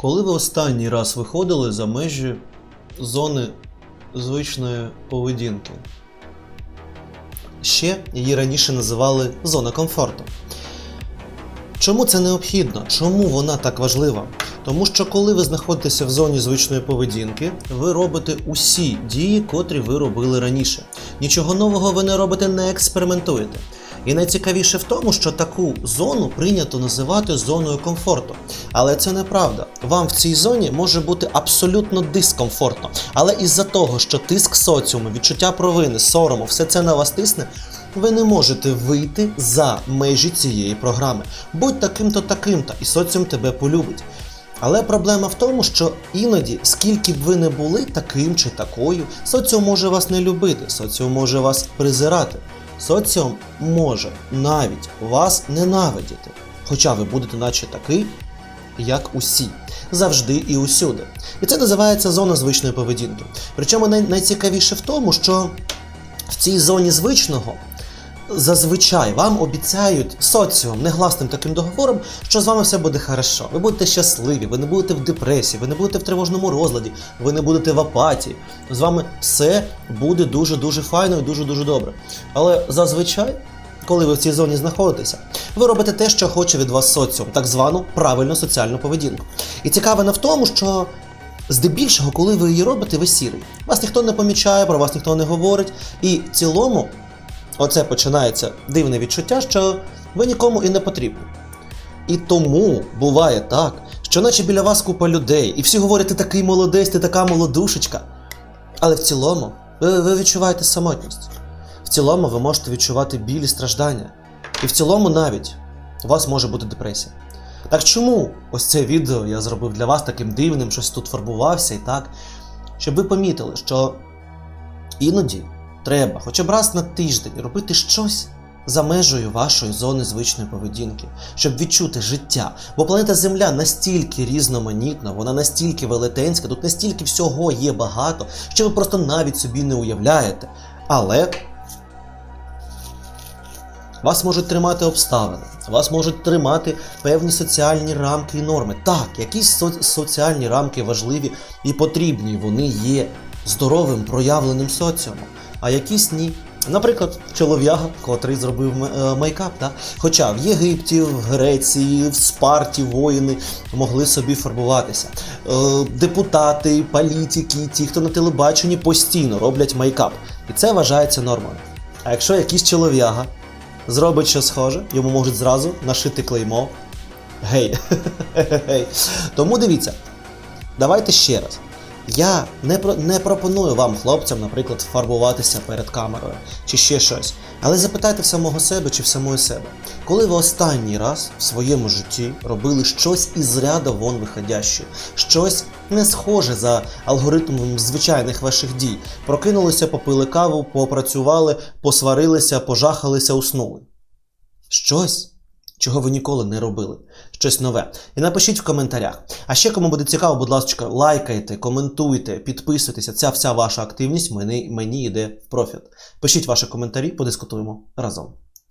Коли ви останній раз виходили за межі зони звичної поведінки? Ще її раніше називали зона комфорту. Чому це необхідно? Чому вона так важлива? Тому що коли ви знаходитеся в зоні звичної поведінки, ви робите усі дії, котрі ви робили раніше. Нічого нового ви не робите, не експериментуєте. І найцікавіше в тому, що таку зону прийнято називати зоною комфорту. Але це неправда. Вам в цій зоні може бути абсолютно дискомфортно. Але із-за того, що тиск соціуму, відчуття провини, сорому, все це на вас тисне, ви не можете вийти за межі цієї програми. Будь таким-то таким-то, і соціум тебе полюбить. Але проблема в тому, що іноді, скільки б ви не були таким чи такою, соціум може вас не любити, соціум може вас презирати. Соціум може навіть вас ненавидіти, хоча ви будете наче такий, як усі, завжди і усюди. І це називається зона звичної поведінки. Причому най- найцікавіше в тому, що в цій зоні звичного зазвичай вам обіцяють соціум негласним таким договором, що з вами все буде хорошо. Ви будете щасливі, ви не будете в депресії, ви не будете в тривожному розладі, ви не будете в апатії. З вами все буде дуже дуже файно і дуже дуже добре. Але зазвичай. Коли ви в цій зоні знаходитеся, ви робите те, що хоче від вас соціум, так звану правильну соціальну поведінку. І цікаве не в тому, що здебільшого, коли ви її робите, ви сірий. Вас ніхто не помічає, про вас ніхто не говорить. І в цілому оце починається дивне відчуття, що ви нікому і не потрібні. І тому буває так, що наче біля вас купа людей, і всі говорять, ти такий молодець, ти така молодушечка. Але в цілому ви, ви відчуваєте самотність. В цілому ви можете відчувати біль і страждання. І в цілому навіть у вас може бути депресія. Так чому ось це відео я зробив для вас таким дивним, щось тут фарбувався і так, щоб ви помітили, що іноді треба хоча б раз на тиждень робити щось за межею вашої зони звичної поведінки, щоб відчути життя. Бо планета Земля настільки різноманітна, вона настільки велетенська, тут настільки всього є багато, що ви просто навіть собі не уявляєте. Але вас можуть тримати обставини, вас можуть тримати певні соціальні рамки і норми. Так, якісь со- соціальні рамки важливі і потрібні, вони є здоровим проявленим соціумом, а якісь ні. Наприклад, чолов'яга, котрий зробив е, мейкап, да? хоча в Єгипті, в Греції, в Спарті воїни могли собі фарбуватися. Е, депутати, політики, ті, хто на телебаченні постійно роблять мейкап. І це вважається нормою. А якщо якийсь чолов'яга зробить що схоже, йому можуть зразу нашити клеймо. Гей. Тому дивіться, давайте ще раз. Я не, про, не пропоную вам, хлопцям, наприклад, фарбуватися перед камерою чи ще щось. Але запитайте в самого себе чи в самої себе, коли ви останній раз в своєму житті робили щось із ряда вон виходяще, щось не схоже за алгоритмом звичайних ваших дій. Прокинулися, попили каву, попрацювали, посварилися, пожахалися, уснули. Щось, чого ви ніколи не робили, щось нове. І напишіть в коментарях. А ще кому буде цікаво, будь ласка, лайкайте, коментуйте, підписуйтеся. Ця вся ваша активність мені, мені йде в профіт. Пишіть ваші коментарі, подискутуємо разом.